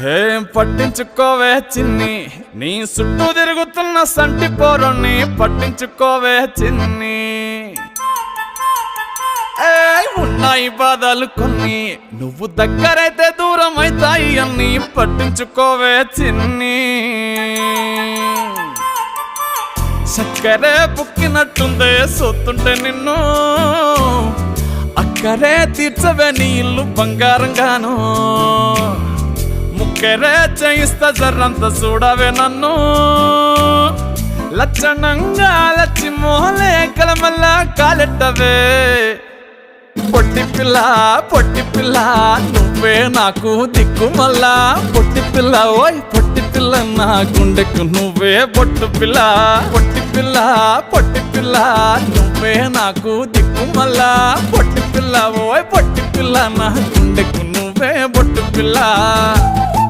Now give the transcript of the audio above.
హే పట్టించుకోవే చిన్ని? నీ చుట్టూ తిరుగుతున్న సంటి పోరుణ్ణి పట్టించుకోవే చిన్ని. ఉన్నాయి బాధలు కొన్ని. నువ్వు దగ్గరైతే దూరం అవుతాయి అన్ని పట్టించుకోవే చిన్ని. చక్కరే బుక్కినట్టుందే సొత్తుంటే నిన్ను. అక్కరే తీర్చవే నీ ఇల్లు బంగారంగాను. ముక్కరే చేయిస్తా జర్రంత చూడవే నన్ను. లచ్చణంగా లచ్చి మోహలే కలమల్ల కాలెట్టవే. పొట్టి పిల్ల పొట్టి పిల్ల నువ్వే నాకు దిక్కు మళ్ళా పొట్టి పిల్ల ఓయ్ పొట్టి పిల్ల నా గుండెకు నువ్వే పొట్టు పిల్ల. పొట్టి పిల్ల పొట్టి పిల్ల నువ్వే నాకు దిక్కు మళ్ళా పొట్టి పిల్ల ఓయ్ పొట్టి పిల్ల నా గుండెకు నువ్వే పొట్టు పిల్ల.